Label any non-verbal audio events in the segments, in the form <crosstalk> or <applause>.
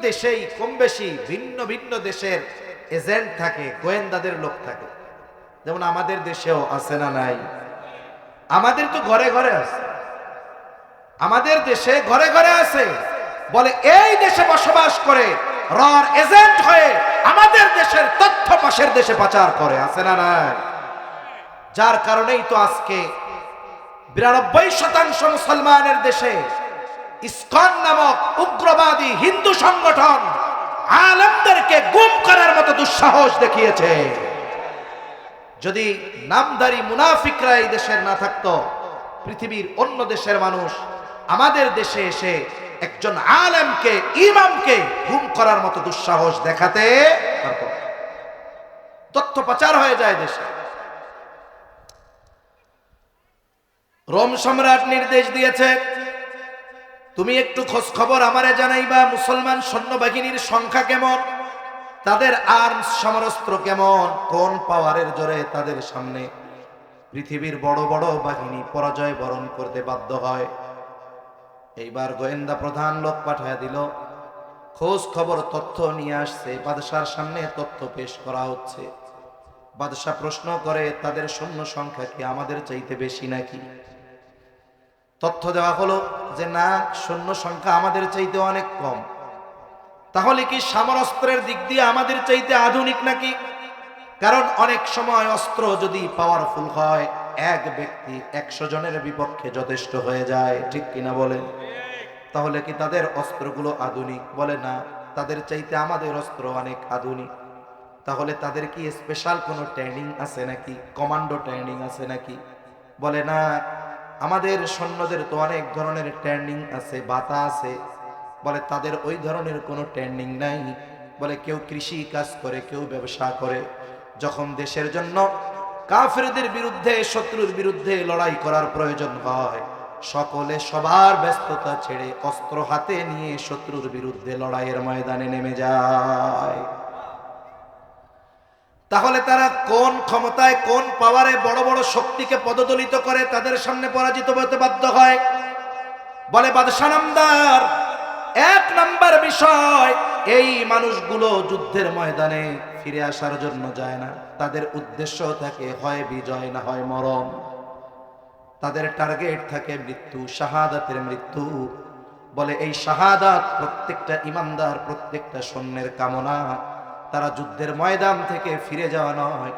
দেশেই কম বেশি ভিন্ন ভিন্ন দেশের এজেন্ট থাকে, গোয়েন্দাদের লোক থাকে। যেমন আমাদের দেশেও আছে না নাই? আমাদের তো ঘরে ঘরে আছে। আমাদের দেশে ঘরে ঘরে আছে। বলে এই দেশে বসবাস করে রর এজেন্ট হয়ে আমাদের দেশের তথ্য পাশের দেশে পাচার করে, আছে না নাই? যার কারণেই তো আজকে বিরানব্বই শতাংশ মুসলমানের দেশে ইসকন নামক উগ্রবাদী হিন্দু সংগঠন আলমদেরকে গুম করার মতো দুঃসাহস দেখিয়েছে যদি নামধারী মুনাফিকরা এই দেশের না থাকতো, পৃথিবীর অন্য দেশের মানুষ আমাদের দেশে এসে একজন আলেমকে, ইমামকে গুম করার মতো দুঃসাহস দেখাতে পারত। তথ্য পাচার হয়ে যায় দেশে রোম সম্রাট নির্দেশ দিয়েছে তুমি একটু খোঁজ খবর আমারে জানাইবা, মুসলমান সৈন্যবাহিনীর সংখ্যা কেমন? তাদের আর্মস সমরস্ত্র কেমন? কোন পাওয়ারের জোরে তাদের সামনে পৃথিবীর বড় বড় বাহিনী পরাজয় বরণ করতে বাধ্য হয়। এইবার গোয়েন্দা প্রধান লোক পাঠায় দিল খোঁজ খবর তথ্য নিয়ে আসছে, বাদশার সামনে তথ্য পেশ করা হচ্ছে। বাদশাহ প্রশ্ন করে, তাদের সৈন্য সংখ্যা কি আমাদের চাইতে বেশি নাকি? তথ্য দেওয়া হলো যে না, সৈন্য সংখ্যা আমাদের চাইতে অনেক কম। তাহলে কি সামরাস্ত্রের দিক দিয়ে আমাদের চাইতে আধুনিক নাকি? কারণ অনেক সময় অস্ত্র যদি পাওয়ারফুল হয়, এক ব্যক্তি একশো জনের বিপক্ষে যথেষ্ট হয়ে যায়। ঠিক কিনা বলেন? তাহলে কি তাদের অস্ত্রগুলো আধুনিক? বলে না, তাদের চাইতে আমাদের অস্ত্র অনেক আধুনিক। তাহলে তাদের কি স্পেশাল কোনো ট্রেনিং আছে নাকি? কমান্ডো ট্রেনিং আছে নাকি? বলে না আমাদের সৈন্যদের তো অনেক ধরনের ট্রেনিং আছে, বাতা আছে। বলে তাদের ওই ধরনের কোনো ট্রেনিং নাই। বলে কেউ কৃষি কাজ করে, কেউ ব্যবসা করে। যখন দেশের জন্য কাফেরদের বিরুদ্ধে, শত্রুর বিরুদ্ধে লড়াই করার প্রয়োজন হয়, সকলে সবার ব্যস্ততা ছেড়ে অস্ত্র হাতে নিয়ে শত্রুর বিরুদ্ধে লড়াইয়ের ময়দানে নেমে যায়। তাহলে তারা কোন ক্ষমতায়, কোন পাওয়ারে বড় বড় শক্তিকে পদদলিত করে তাদের সামনে পরাজিত হতে বাধ্য হয়? বলে বাদশাহ নামদার, এক নাম্বার বিষয়, এই মানুষগুলো যুদ্ধের ময়দানে ফিরে আসার জন্য যায় না। তাদের উদ্দেশ্য থাকে, হয় বিজয় না হয় মরণ। তাদের টার্গেট থাকে মৃত্যু, শাহাদাতের মৃত্যু। বলে এই শাহাদাত প্রত্যেকটা ইমানদার, প্রত্যেকটা সৈন্যের কামনা। তারা যুদ্ধের ময়দান থেকে ফিরে যাওয়া নয়,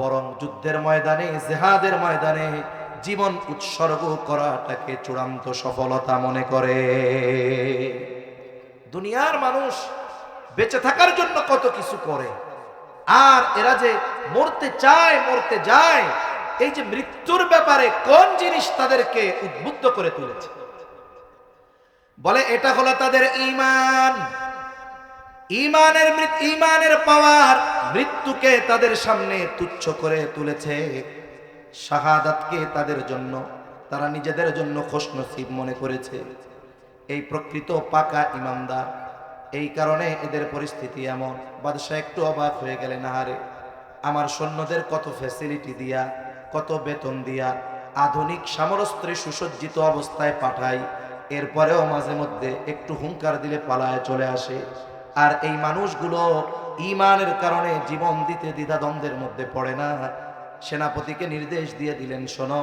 বরং যুদ্ধের ময়দানে, জেহাদের ময়দানে জীবন উৎসর্গ করাটাকে চূড়ান্ত সফলতা মনে করে। দুনিয়ার মানুষ বেঁচে থাকার জন্য কত কিছু করে, আর এরা যে মরতে চায়, মরতে যায়, এই যে মৃত্যুর ব্যাপারে কোন জিনিস তাদেরকে উদ্বুদ্ধ করে তুলেছে? বলে, এটা হলো তাদের ঈমান ইমানের ইমানের পাওয়ার মৃত্যুকে তাদের সামনে তুচ্ছ করে তুলেছে। শাহাদাতকে তাদের জন্য, তারা নিজেদের জন্য খুশনসিব মনে করেছে। এই প্রকৃত পাকা ইমানদার, এই কারণে এদের পরিস্থিতি এমন। বাদশাহ একটু অবাক হয়ে গেলেন, আহারে, আমার সৈন্যদের কত ফ্যাসিলিটি দিয়া, কত বেতন দিয়া আধুনিক সামরস্ত্রে সুসজ্জিত অবস্থায় পাঠাই এরপরেও মাঝে মধ্যে একটু হুঙ্কার দিলে পালায় চলে আসে। আর এই মানুষগুলো ইমানের কারণে জীবন দিতে দ্বিধাদ্বন্দ্বের মধ্যে পড়ে না। সেনাপতিকে নির্দেশ দিয়ে দিলেন, শোনো,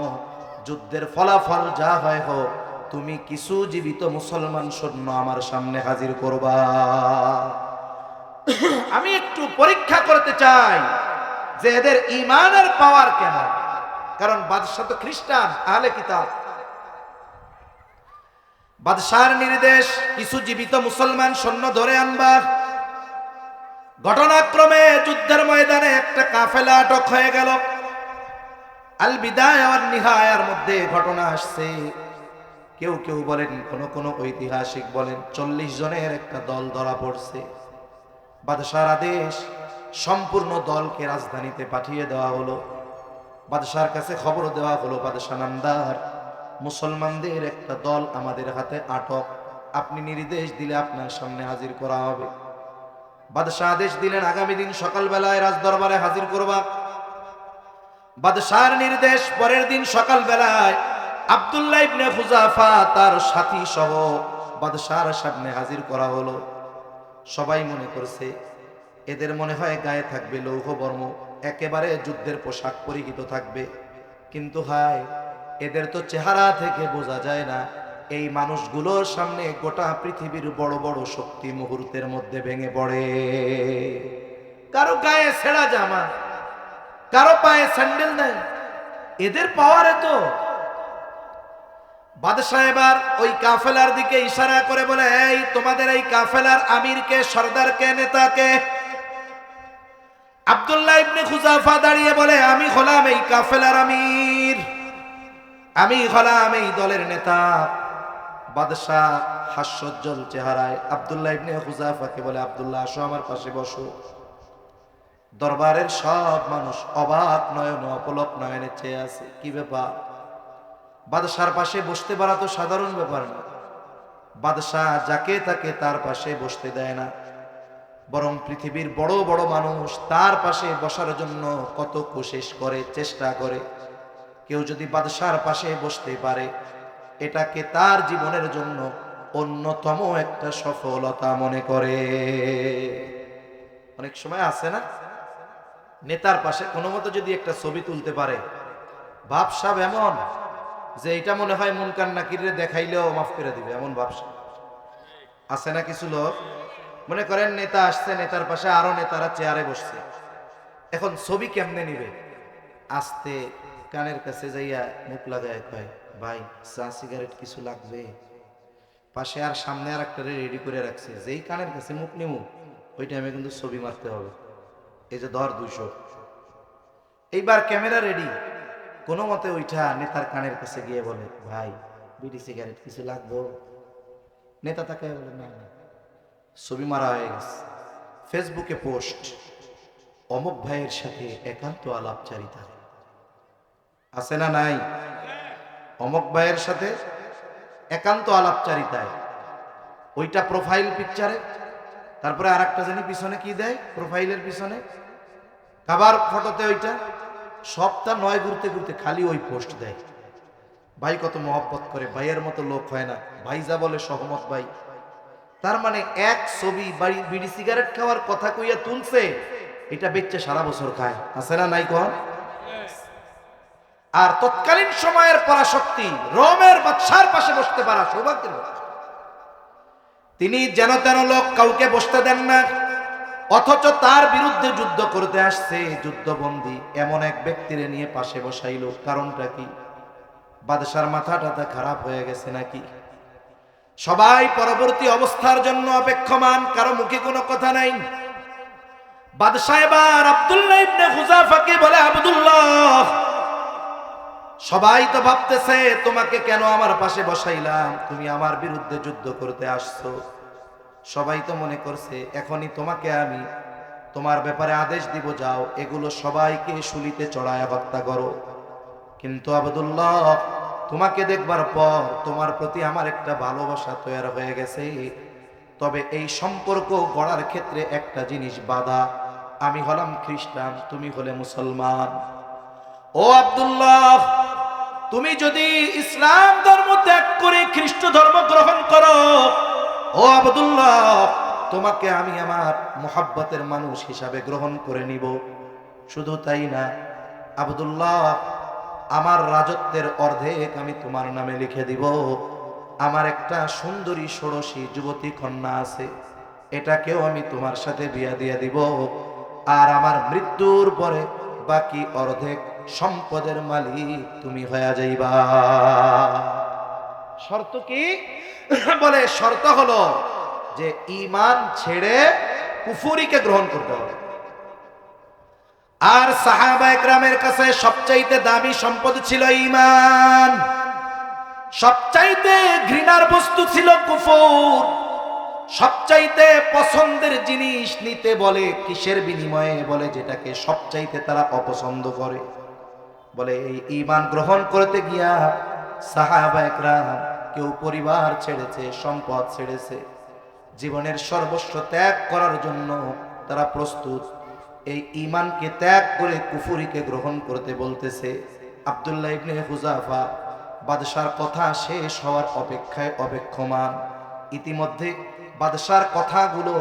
যুদ্ধের ফলাফল যা হয় হোক, তুমি কিছু জীবিত মুসলমান সৈন্য আমার সামনে হাজির করবা। আমি একটু পরীক্ষা করতে চাই যে এদের ইমানের পাওয়ার কেন কারণ বাদশাহ তো খ্রিস্টান, আহলে কিতাব। বাদশার নির্দেশ, কিছু জীবিত মুসলমান সৈন্য ধরে আনবা। ঘটনাক্রমে যুদ্ধের ময়দানে একটা কাফেলা আটক হয়ে গেল। আল বিদায় আর নিহায়ার মধ্যে ঘটনা আসছে। কেউ কেউ বলেন, কোন কোন ঐতিহাসিক বলেন, চল্লিশ জনের একটা দল ধরা পড়ছে। বাদশার আদেশ, সম্পূর্ণ দলকে রাজধানীতে পাঠিয়ে দেওয়া হলো। বাদশার কাছে খবর দেওয়া হলো বাদশাহ নামদার মুসলমানদের একটা দল আমাদের হাতে আটক। আপনি নির্দেশ দিলে আপনার সামনে হাজির করা হবে। বাদশাহ আদেশ দিলেন, আগামী দিন সকালবেলায় রাজদরবারে হাজির করবা। বাদশার নির্দেশ পরের দিন সকালবেলায় আব্দুল্লাহ ইবনে হুজাফা তার সাথী সহ বাদশার সামনে হাজির করা হলো। সবাই মনে করছে, এদের মনে হয় গায়ে থাকবে লৌহ বর্ম, একেবারে যুদ্ধের পোশাক পরিহিত থাকবে। কিন্তু হায় এদের তো চেহারা থেকে বোঝা যায় না। এই মানুষগুলোর সামনে গোটা পৃথিবীর বড় বড় শক্তি মুহূর্তের মধ্যে ভেঙে পড়ে। কারও গায়ে ছেঁড়া জামা, কারও পায়ে স্যান্ডেল নেই। এদের পাওয়ারে তো। বাদশাহ এবার ওই কাফেলার দিকে ইশারা করে বলে, এই তোমাদের এই কাফেলার আমিরকে, সর্দারকে, নেতাকে। আব্দুল্লাহ ইবনে খুজাফা দাঁড়িয়ে বলে, আমি হলাম এই কাফেলার আমির। আমি হলাম এই দলের নেতা। বাদশাহ হাস্যজ্জ্বল চেহারায় আব্দুল্লাহ ইবনে খুজাফাকে বলে, আব্দুল্লাহ, আসো আমার পাশে বসো। দরবারের সব মানুষ অবাক, নয়ন, অপলক নয়নে চেয়ে আছে। কি ব্যাপার? বাদশার পাশে বসতে পারা তো সাধারণ ব্যাপার না। বাদশাহ যাকে তাকে তার পাশে বসতে দেয় না। বরং পৃথিবীর বড় বড় মানুষ তার পাশে বসার জন্য কত কোশিশ করে, চেষ্টা করে। কেউ যদি বাদশার পাশে বসতে পারে, এটাকে তার জীবনের জন্য অন্যতম একটা সফলতা মনে করে। অনেক সময় আছে না? নেতার পাশে কোনো মতো যদি একটা ছবি তুলতে পারে ভাবসাব এমন যে এটা মনে হয় মুনকান নাকিরে দেখাইলেও মাফ করে দিবে, এমন ভাবসা আছে না কিছু লোক? মনে করেন নেতা আসছে, নেতার পাশে আরও নেতারা চেয়ারে বসছে। এখন ছবি কেমনে নিবে? আসতে কানের কাছে যাইয়া মুখ লাগায় কয়, ভাই, চা, সিগারেট কিছু লাগবে? পাশে আর সামনে আর একটা রেডি করে রাখছে, যেই কানের কাছে মুখ নিমু, ওই টাইমে কিন্তু ছবি মারতে হবে। এই যে ধর দুইশো। এইবার ক্যামেরা রেডি কোনো মতে ওইটা নেতার কানের কাছে গিয়ে বলে, ভাই, বিড়ি, সিগারেট কিছু লাগবো? নেতা তাকে বলে, না ছবি মারা হয়ে গেছে। ফেসবুকে পোস্ট অমুক ভাইয়ের সাথে একান্ত আলাপচারিতা। আছে না নাই? অমক ভাইয়ের সাথে একান্ত আলাপচারিতায়। ওইটা প্রোফাইল পিকচারে তারপরে আর একটা জানি পিছনে কি দেয়? প্রোফাইলের পিছনে। কাবার ফটোতে ওইটা সপ্তাহ নয় ঘুরতে ঘুরতে খালি ওই পোস্ট দেয়। ভাই কত মহব্বত করে, ভাইয়ের মতো লোক হয় না। ভাই যা বলে সহমত ভাই। তার মানে এক ছবি বাড়ি, বিড়ি সিগারেট খাওয়ার কথা কইয়া তুলছে, এটা বেচছে সারা বছর খায়। আছে না নাই কন? আর তৎকালীন সময়ের পরাশক্তি রোমের বাদশার পাশে বসতে পারা সৌভাগ্যের। তিনি যেন তেন লোক কাউকে বসতে দেন না, অথচ তার বিরুদ্ধে যুদ্ধ করতে আসছে যুদ্ধবন্দী। এমন এক ব্যক্তিরে নিয়ে পাশে বসাইল। কারণটা কি? বাদশার মাথা টাথা খারাপ হয়ে গেছে নাকি? সবাই পরবর্তী অবস্থার জন্য অপেক্ষমান, কারও মুখে কোনো কথা নাই। বাদশাহ এবার আব্দুল্লাহ ইবনে হুজাফাকে বলে, আব্দুল্লাহ সবাই তো ভাবতেছে, তোমাকে কেন আমার পাশে বসাইলাম? তুমি আমার বিরুদ্ধে যুদ্ধ করতে আসছো। সবাই তো মনে করছে, এখনই তোমাকে আমি তোমার ব্যাপারে আদেশ দিব, যাও, এগুলো সবাইকে শুলিতে চড়ায় হত্যা করো। কিন্তু আবদুল্লাহ, তোমাকে দেখবার পর তোমার প্রতি আমার একটা ভালোবাসা তৈরি হয়ে গেছে। তবে এই সম্পর্ক গড়ার ক্ষেত্রে একটা জিনিস বাধা। আমি হলাম খ্রিস্টান, তুমি হলে মুসলমান। ও আব্দুল্লাহ তুমি যদি ইসলাম ধর্ম ত্যাগ করে খ্রিস্ট ধর্ম গ্রহণ করো, ও আব্দুল্লাহ, তোমাকে আমি আমার মোহাব্বতের মানুষ হিসাবে গ্রহণ করে নিব। শুধু তাই না, আব্দুল্লাহ, আমার রাজত্বের অর্ধেক আমি তোমার নামে লিখে দিব। আমার একটা সুন্দরী ষোড়শী যুবতী কন্যা আছে, এটাকেও আমি তোমার সাথে বিয়া দিয়ে দিব। আর আমার মৃত্যুর পরে বাকি অর্ধেক সম্পদের মালিক তুমি হয়ে যাইবা। শর্ত কি? <clears throat> বলে, শর্ত হলো যে ইমান ছেড়ে কুফুরিকে গ্রহণ করতে হবে। আর সাহাবা একরামের কাছে সবচাইতে দামি সম্পদ ছিল ইমান সবচাইতে ঘৃণার বস্তু ছিল কুফুর। সবচাইতে পছন্দের জিনিস নিতে বলে, কিসের বিনিময়ে বলে, যেটাকে সবচাইতে তারা অপছন্দ করে। বলে, এই ইমান গ্রহণ করতে গিয়া সাহাবা একরাম কেউ পরিবার ছেড়েছে, সম্পদ ছেড়েছে। জীবনের সর্বস্ব ত্যাগ করার জন্য তারা প্রস্তুত। এই ইমানকে ত্যাগ করে কুফুরিকে গ্রহণ করতে বলতেছে। আব্দুল্লাহ ইবনে হুজাফা বাদশার কথা শেষ হওয়ার অপেক্ষায় অপেক্ষমান। ইতিমধ্যে বাদশার কথাগুলো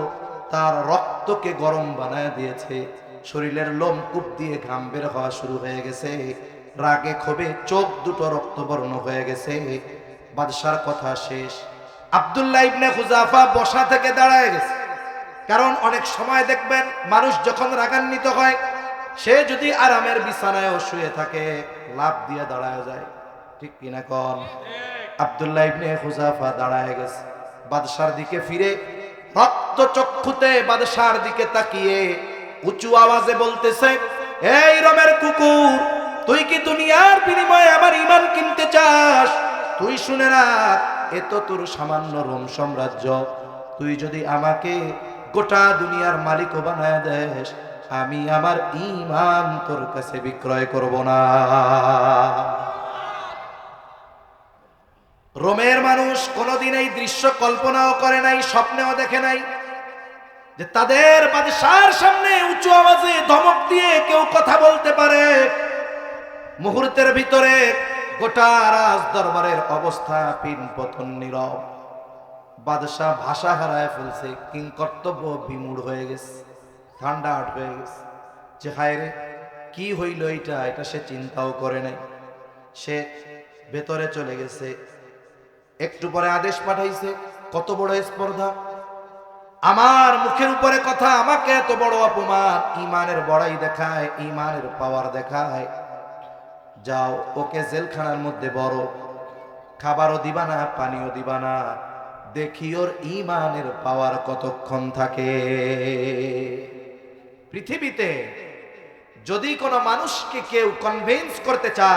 তার রক্তকে গরম বানায় দিয়েছে। শরীরের লোম কূপ দিয়ে ঘাম বের হওয়া শুরু হয়ে গেছে। রাগে ক্ষোভে চোখ দুটো রক্তবর্ণ হয়ে গেছে। বাদশার কথা শেষ। আব্দুল্লাহ ইবনে হুজাফা বসা থেকে দাঁড়ায় গেছে। কারণ অনেক সময় দেখবেন, মানুষ যখন রাগান্বিত হয়, সে যদি আরামের বিছানায় শুয়ে থাকে লাভ দিয়ে দাঁড়ায় যায়। ঠিক কিনা কন? আব্দুল্লাহ ইবনে হুজাফা দাঁড়ায় গেছে। বাদশার দিকে ফিরে রক্ত চক্ষুতে বাদশার দিকে তাকিয়ে উঁচু আওয়াজে বলতেছে, এই রমের কুকুর, তুই কি দুনিয়ার বিনিময়ে আমার ইমান কিনতে চাস? তুই শুনে রাখ, এ তো তোর সামান্য রোম সাম্রাজ্য। তুই যদি আমাকে গোটা দুনিয়ার মালিক বানায় দেশ আমি আমার ইমান তোর কাছে বিক্রয় করব না। রোমের মানুষ কোনোদিন এই দৃশ্য কল্পনাও করে নাই, স্বপ্নেও দেখে নাই। যে তাদের বাদশার সামনে উঁচু আওয়াজে ধমক দিয়ে কেউ কথা বলতে পারে। মুহূর্তের ভিতরে গোটা রাজ দরবারের অবস্থা পিন পতন নীরব। বাদশাহ ভাষা হারায় ফেলছে কিং কর্তব্য বিমূঢ় হয়ে গেছে, ঠান্ডা আট হয়ে গেছে। যে হায় রে, কি হইল এটা এটা সে চিন্তাও করে নাই। সে ভেতরে চলে গেছে। একটু পরে আদেশ পাঠাইছে, কত বড় স্পর্ধা? আমার মুখের উপরে কথা আমাকে এত বড় অপমান। ইমানের বড়াই দেখায়, ইমানের পাওয়ার দেখায়। যাও, ওকে জেলখানার মধ্যে বড়। খাবারও দিবা না, পানিও দিবা না। দেখি ওর ইমানের পাওয়ার কতক্ষণ থাকে। পৃথিবীতে যদি কোনো মানুষকে কেউ কনভিন্স করতে চায়